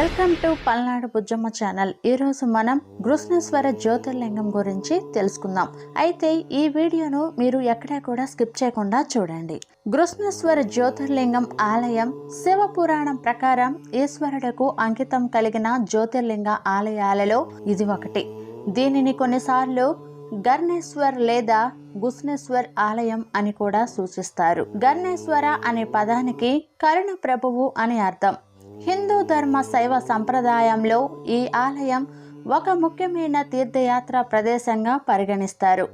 Welcome to Palnadu Bujjamma channel. ఈరోజు మనం కృష్ణేశ్వర జ్యోతిర్లింగం గురించి తెలుసుకుందాం. అయితే ఈ వీడియోను మీరు ఎక్కడా కూడా స్కిప్ చేయకుండా చూడండి. కృష్ణేశ్వర జ్యోతిర్లింగం ఆలయం శివ పురాణం ప్రకారం ఈశ్వరుడుకు అంకితం కలిగిన జ్యోతిర్లింగ ఆలయాలలో ఇది ఒకటి. దీనిని కొన్నిసార్లు గర్ణేశ్వర్ లేదా గుస్నేశ్వర్ ఆలయం అని కూడా సూచిస్తారు. గర్ణేశ్వర అనే పదానికి కరుణ ప్రభువు అని అర్థం. హిందూ ధర్మ శైవ సంప్రదాయంలో ఈ ఆలయం ఒక ముఖ్యమైన తీర్థయాత్ర ప్రదేశంగా పరిగణిస్తారు.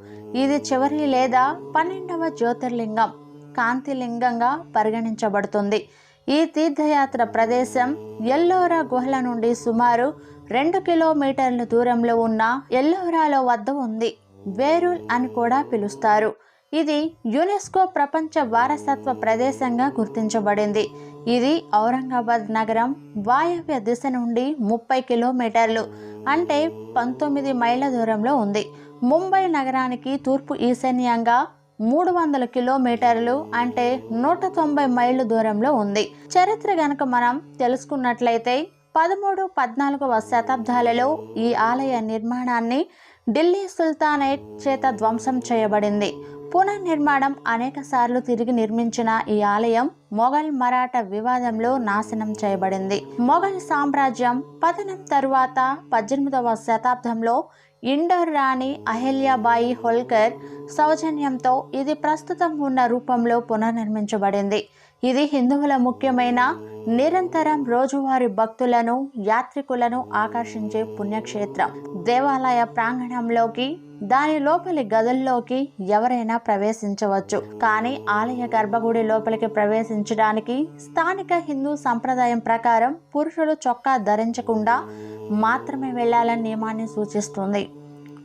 ఇది చివరి లేదా పన్నెండవ జ్యోతిర్లింగం కాంతిలింగంగా పరిగణించబడుతుంది. ఈ తీర్థయాత్ర ప్రదేశం ఎల్లోరా గుహల నుండి సుమారు రెండు కిలోమీటర్ల దూరంలో ఉన్న ఎల్లోరాలో వద్ద ఉంది. వేరూల్ అని కూడా పిలుస్తారు. ఇది యునెస్కో ప్రపంచ వారసత్వ ప్రదేశంగా గుర్తించబడింది. ఇది ఔరంగాబాద్ నగరం వాయవ్య దిశ నుండి ముప్పై కిలోమీటర్లు అంటే పంతొమ్మిది మైళ్ళ దూరంలో ఉంది. ముంబై నగరానికి తూర్పు ఈశాన్యంగా మూడు వందల కిలోమీటర్లు అంటే నూట తొంభై మైళ్ళ దూరంలో ఉంది. చరిత్ర గనక మనం తెలుసుకున్నట్లయితే పదమూడు పద్నాలుగవ శతాబ్దాలలో ఈ ఆలయ నిర్మాణాన్ని ఢిల్లీ సుల్తానేట్ చేత ధ్వంసం చేయబడింది. పునర్నిర్మాణం అనేక సార్లు తిరిగి నిర్మించిన ఈ ఆలయం మొఘల్ మరాఠా వివాదంలో నాశనం చేయబడింది. మొఘల్ సామ్రాజ్యం పతనం తరువాత పద్దెనిమిదవ శతాబ్దంలో ఇండోర్ రాణి అహల్యాబాయి హోల్కర్ సౌజన్యంతో ఇది ప్రస్తుతం ఉన్న రూపంలో పునర్నిర్మించబడింది. ఇది హిందువుల ముఖ్యమైన నిరంతరం రోజువారి భక్తులను యాత్రికులను ఆకర్షించే పుణ్యక్షేత్రం. దేవాలయ ప్రాంగణంలోకి దాని లోపలి గదుల్లోకి ఎవరైనా ప్రవేశించవచ్చు. కానీ ఆలయ గర్భగుడి లోపలికి ప్రవేశించడానికి స్థానిక హిందూ సంప్రదాయం ప్రకారం పురుషులు చొక్కా ధరించకుండా మాత్రమే వెళ్ళాలని నియమాన్ని సూచిస్తుంది.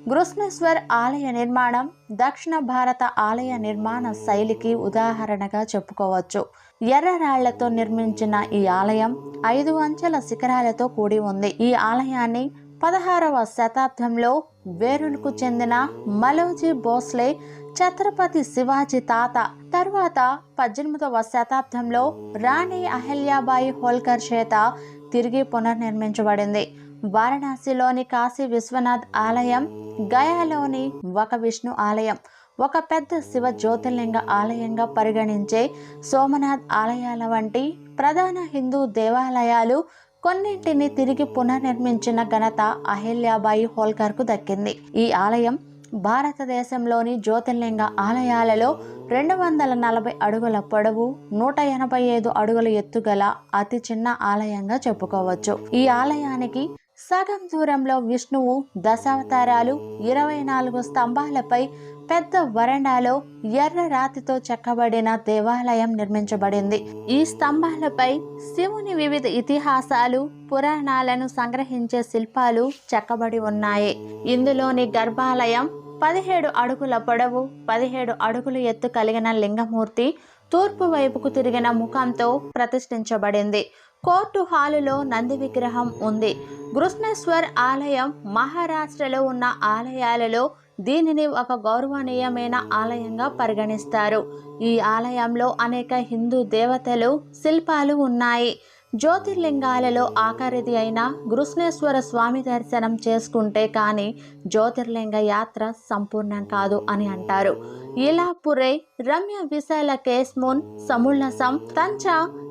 గృష్ణేశ్వర్ ఆలయ నిర్మాణం దక్షిణ భారత ఆలయ నిర్మాణ శైలికి ఉదాహరణగా చెప్పుకోవచ్చు. ఎర్ర రాళ్ళతో నిర్మించిన ఈ ఆలయం ఐదు అంచెల శిఖరాలతో కూడి ఉంది. ఈ ఆలయాన్ని పదహారవ శతాబ్దంలో వేరులకు చెందిన మలోజీ భోస్లే ఛత్రపతి శివాజీ తాత తర్వాత పద్దెనిమిదవ శతాబ్దంలో రాణి అహల్యాబాయి హోల్కర్ చేత తిరిగి పునర్నిర్మించబడింది. వారణాసిలోని కాశీ విశ్వనాథ్ ఆలయం గయాలోని ఒక విష్ణు ఆలయం ఒక పెద్ద శివ జ్యోతిర్లింగ ఆలయంగా పరిగణించే సోమనాథ్ ఆలయాల వంటి ప్రధాన హిందూ దేవాలయాలు కొన్నింటిని తిరిగి పునర్నిర్మించిన ఘనత అహిల్యాబాయి హోల్కర్కు దక్కింది. ఈ ఆలయం భారతదేశంలోని జ్యోతిర్లింగ ఆలయాలలో రెండు వందల నలభై అడుగుల పొడవు నూట ఎనభై ఐదు అడుగుల ఎత్తుగల అతి చిన్న ఆలయంగా చెప్పుకోవచ్చు. ఈ ఆలయానికి సగం దూరంలో విష్ణువు దశావతారాలు ఇరవై నాలుగు స్తంభాలపై పెద్ద వరండాలో ఎర్ర రాతితో చెక్కబడిన దేవాలయం నిర్మించబడింది. ఈ స్తంభాలపై శివుని వివిధ ఇతిహాసాలు పురాణాలను సంగ్రహించే శిల్పాలు చెక్కబడి ఉన్నాయి. ఇందులోని గర్భాలయం పదిహేడు అడుగుల పొడవు పదిహేడు అడుగులు ఎత్తు కలిగిన లింగమూర్తి తూర్పు వైపుకు తిరిగిన ముఖంతో ప్రతిష్ఠించబడింది. కోర్టు హాలులో నంది విగ్రహం ఉంది. కృష్ణేశ్వర్ ఆలయం మహారాష్ట్రలో ఉన్న ఆలయాలలో దీనిని ఒక గౌరవనీయమైన ఆలయంగా పరిగణిస్తారు. ఈ ఆలయంలో అనేక హిందూ దేవతలు శిల్పాలు ఉన్నాయి. జ్యోతిర్లింగాలలో ఆఖరిది అయిన కృష్ణేశ్వర స్వామి దర్శనం చేసుకుంటే కానీ జ్యోతిర్లింగ యాత్ర సంపూర్ణం కాదు అని అంటారు. ఇలాపురే రమ్య విశాల కేస్మున్ సముల్లసం తంచ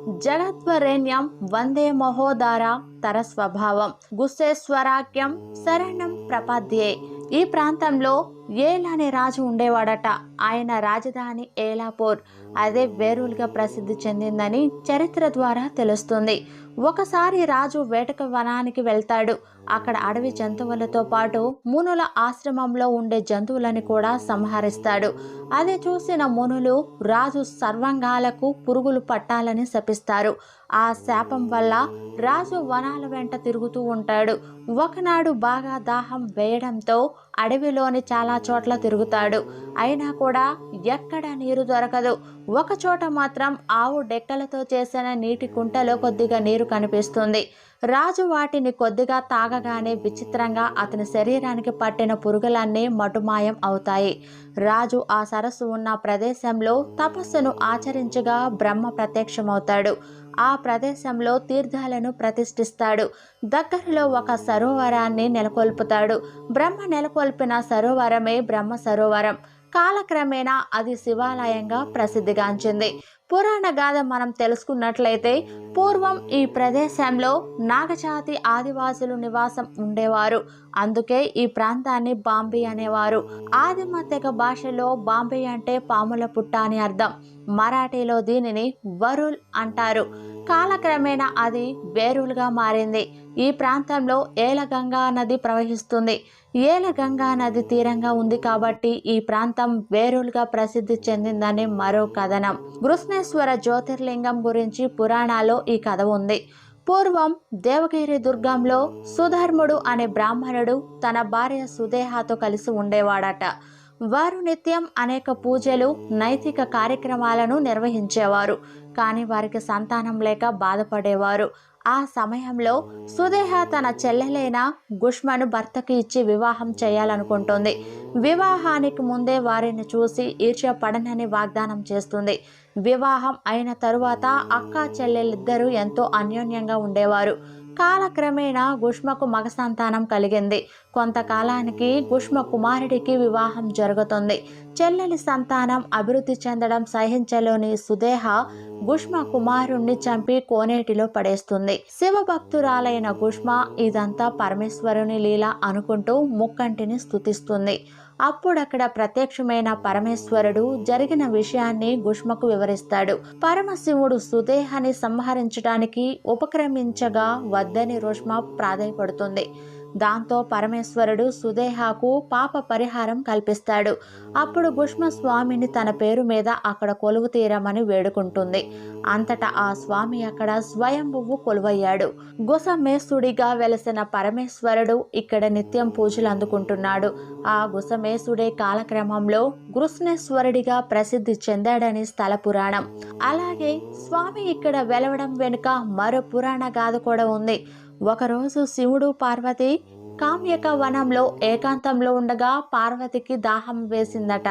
జగత్వరేణ్యం వందే మహోదార తర స్వభావం గుస్సేశ్వరాఖ్యం శరణం ప్రపద్యే. ఈ ప్రాంతంలో ఏల్ అనే రాజు ఉండేవాడట. ఆయన రాజధాని ఏలాపూర్. అదే వేరులుగా ప్రసిద్ధి చెందిందని చరిత్ర ద్వారా తెలుస్తుంది. ఒకసారి రాజు వేటక వనానికి వెళ్తాడు. అక్కడ అడవి జంతువులతో పాటు మునుల ఆశ్రమంలో ఉండే జంతువులని కూడా సంహరిస్తాడు. అది చూసిన మునులు రాజు సర్వంగాలకు పురుగులు పట్టాలని శపిస్తారు. ఆ శాపం వల్ల రాజు వనాల వెంట తిరుగుతూ ఉంటాడు. ఒకనాడు బాగా దాహం వేయడంతో అడవిలోని చాలా చోట్ల తిరుగుతాడు. అయినా కూడా ఎక్కడ నీరు దొరకదు. ఒక చోట మాత్రం ఆవు డెక్కలతో చేసిన నీటి కుంటలో కొద్దిగా నీరు కనిపిస్తుంది. రాజు వాటిని కొద్దిగా తాగగానే విచిత్రంగా అతని శరీరానికి పట్టిన పురుగులన్నీ మటుమాయం అవుతాయి. రాజు ఆ సరస్సు ఉన్న ప్రదేశంలో తపస్సును ఆచరించగా బ్రహ్మ ప్రత్యక్షమవుతాడు. ఆ ప్రదేశంలో తీర్థాలను ప్రతిష్ఠిస్తాడు. దగ్గరలో ఒక సరోవరాన్ని నెలకొల్పుతాడు. బ్రహ్మ నెలకొల్పిన సరోవరమే బ్రహ్మ సరోవరం. కాలక్రమేణా అది శివాలయంగా ప్రసిద్ధిగాంచింది. పురాణ గాథ మనం తెలుసుకున్నట్లయితే పూర్వం ఈ ప్రదేశంలో నాగజాతి ఆదివాసులు నివాసం ఉండేవారు. అందుకే ఈ ప్రాంతాన్ని బాంబీ అనేవారు. ఆదిమ తెగ భాషలో బాంబీ అంటే పాముల పుట్ట అని అర్థం. మరాఠీలో దీనిని వరుల్ అంటారు. కాలక్రమేణా అది వేరులుగా మారింది. ఈ ప్రాంతంలో ఏలగంగా నది ప్రవహిస్తుంది. ఏలగంగా నది తీరంగా ఉంది కాబట్టి ఈ ప్రాంతం వేరులుగా ప్రసిద్ధి చెందిందని మరో కథనం. కృష్ణేశ్వర జ్యోతిర్లింగం గురించి పురాణాల్లో ఈ కథ ఉంది. పూర్వం దేవగిరి దుర్గంలో సుధర్ముడు అనే బ్రాహ్మణుడు తన భార్య సుదేహతో కలిసి ఉండేవాడట. వారు నిత్యం అనేక పూజలు నైతిక కార్యక్రమాలను నిర్వహించేవారు. కానీ వారికి సంతానం లేక బాధపడేవారు. ఆ సమయంలో సుదేహ తన చెల్లెలైన గుష్మను భర్తకి ఇచ్చి వివాహం చేయాలనుకుంటుంది. వివాహానికి ముందే వారిని చూసి ఈర్ష్య పడనని వాగ్దానం చేస్తుంది. వివాహం అయిన తరువాత అక్క చెల్లెలిద్దరూ ఎంతో అన్యోన్యంగా ఉండేవారు. కాలక్రమేణా గుష్మకు మగ సంతానం కలిగింది. కొంతకాలానికి గుష్మ కుమారుడికి వివాహం జరుగుతుంది. చెల్లెలి సంతానం అభివృద్ధి చెందడం సహించలోని సుదేహ గుష్మ కుమారుణ్ణి చంపి కోనేటిలో పడేస్తుంది. శివభక్తురాలైన గుష్మ ఇదంతా పరమేశ్వరుని లీల అనుకుంటూ ముక్కంటిని స్థుతిస్తుంది అప్పుడక్కడ ప్రత్యక్షమైన పరమేశ్వరుడు జరిగిన విషయాన్ని గుష్మకు వివరిస్తాడు. పరమశివుడు సుదేహాన్ని సంహరించడానికి ఉపక్రమించగా వద్దని రుష్మ ప్రాధాయపడుతుంది. దాంతో పరమేశ్వరుడు సుదేహాకు పాప పరిహారం కల్పిస్తాడు. అప్పుడు గుష్మ స్వామిని తన పేరు మీద అక్కడ కొలువు తీరమని వేడుకుంటుంది. అంతటా ఆ స్వామి అక్కడ స్వయంభువు కొలువయ్యాడు. గుసమేసుడిగా వెలసిన పరమేశ్వరుడు ఇక్కడ నిత్యం పూజలు అందుకుంటున్నాడు. ఆ గుసమేసుడే కాలక్రమంలో గృష్ణేశ్వరుడిగా ప్రసిద్ధి చెందాడని స్థల పురాణం. అలాగే స్వామి ఇక్కడ వెలవడం వెనుక మరో పురాణ గాథ కూడా ఉంది. ఒకరోజు శివుడు పార్వతి కామ్యక వనంలో ఏకాంతంలో ఉండగా పార్వతికి దాహం వేసిందట.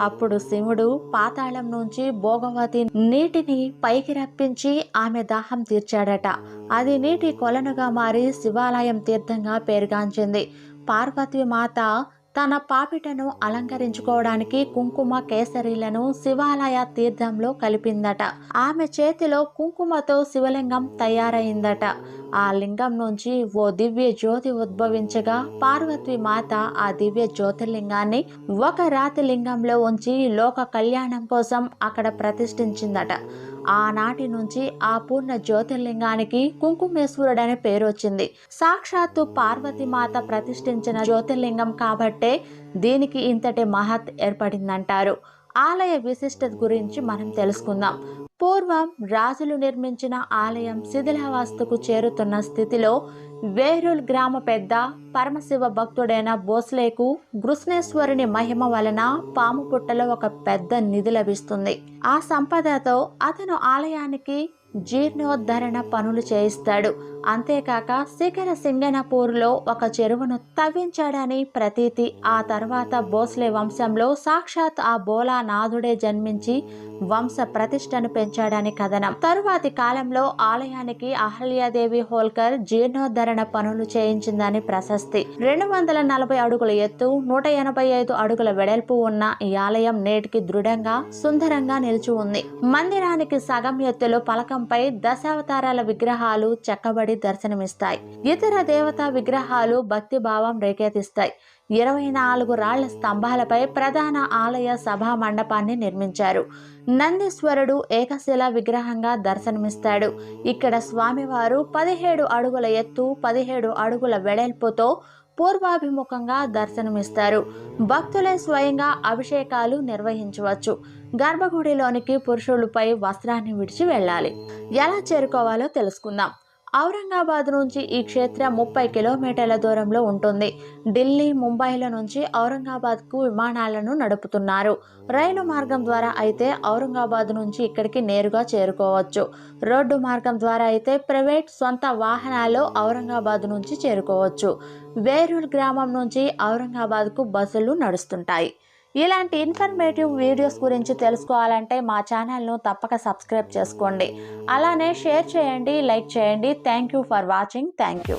అప్పుడు శివుడు పాతాళం నుంచి భోగవతి నీటిని పైకి రప్పించి ఆమె దాహం తీర్చాడట. అది నీటి కొలనుగా మారి శివాలయం తీర్థంగా పేరుగాంచింది. పార్వతి మాత తన పాపిటను అలంకరించుకోవడానికి కుంకుమ కేసరీలను శివాలయ తీర్థంలో కలిపిందట. ఆమె చేతిలో కుంకుమతో శివలింగం తయారైందట. ఆ లింగం నుంచి ఓ దివ్య జ్యోతి ఉద్భవించగా పార్వతి మాత ఆ దివ్య జ్యోతిర్లింగాన్ని ఒక రాతి లింగంలో ఉంచి లోక కళ్యాణం కోసం అక్కడ ప్రతిష్ఠించిందట. ఆనాటి నుంచి ఆ పూర్ణ జ్యోతిర్లింగానికి కుంకుమేశ్వరుడు అనే పేరు వచ్చింది సాక్షాత్తు పార్వతి మాత ప్రతిష్ఠించిన జ్యోతిర్లింగం కాబట్టే దీనికి ఇంతటి మహత్ ఏర్పడిందంటారు. ఆలయ విశిష్టత గురించి మనం తెలుసుకుందాం. పూర్వం రాజులు నిర్మించిన ఆలయం శిథిలావస్థకు చేరుతున్న స్థితిలో వేరుల్ గ్రామ పెద్ద పరమశివ భక్తుడైన భోస్లేకు కృష్ణేశ్వరుని మహిమ వలన పాము పుట్టలో ఒక పెద్ద నిధి లభిస్తుంది. ఆ సంపదతో అతను ఆలయానికి జీర్ణోద్ధరణ పనులు చేయిస్తాడు. అంతేకాక శిఖర సింగనపూర్లో ఒక చెరువును తవ్వించాడని ప్రతీతి ఆ తర్వాత భోస్లే వంశంలో సాక్షాత్ ఆ బోలా నాథుడే జన్మించి వంశ ప్రతిష్టను పెంచాడని కథనం. తరువాతి కాలంలో ఆలయానికి అహల్యాదేవి హోల్కర్ జీర్ణోద్ధరణ పనులు చేయించిందని ప్రశస్తి. రెండు వందల నలభై అడుగుల ఎత్తు నూట ఎనభై ఐదు అడుగుల వెడల్పు ఉన్న ఈ ఆలయం నేటికి దృఢంగా సుందరంగా నిలిచి ఉంది. మందిరానికి సగం ఎత్తులో పలకంపై దశావతారాల విగ్రహాలు చెక్కబడి దర్శనమిస్తాయి. ఇతర దేవతా విగ్రహాలు భక్తి భావం రేకేతిస్తాయి ఇరవై నాలుగు రాళ్ళ స్తంభాలపై ప్రధాన ఆలయ సభా మండపాన్ని నిర్మించారు. నందీశ్వరుడు ఏకశిల విగ్రహంగా దర్శనమిస్తాడు. ఇక్కడ స్వామివారు పదిహేడు అడుగుల ఎత్తు పదిహేడు అడుగుల వెడల్పుతో పూర్వాభిముఖంగా దర్శనమిస్తారు. భక్తులే స్వయంగా అభిషేకాలు నిర్వహించవచ్చు. గర్భగుడిలోనికి పురుషులపై వస్త్రాన్ని విడిచి వెళ్ళాలి. ఎలా చేరుకోవాలో తెలుసుకుందాం. ఔరంగాబాద్ నుంచి ఈ క్షేత్రం ముప్పై కిలోమీటర్ల దూరంలో ఉంటుంది. ఢిల్లీ ముంబైల నుంచి ఔరంగాబాద్కు విమానాలను నడుపుతున్నారు. రైలు మార్గం ద్వారా అయితే ఔరంగాబాద్ నుంచి ఇక్కడికి నేరుగా చేరుకోవచ్చు. రోడ్డు మార్గం ద్వారా అయితే ప్రైవేట్ సొంత వాహనాల్లో ఔరంగాబాద్ నుంచి చేరుకోవచ్చు. వేరూర్ గ్రామం నుంచి ఔరంగాబాద్కు బస్సులు నడుస్తుంటాయి. ఇలాంటి ఇన్ఫర్మేటివ్ వీడియోస్ గురించి తెలుసుకోవాలంటే మా ఛానల్ను తప్పక సబ్స్క్రైబ్ చేసుకోండి. అలానే షేర్ చేయండి లైక్ చేయండి. Thank you for watching thank you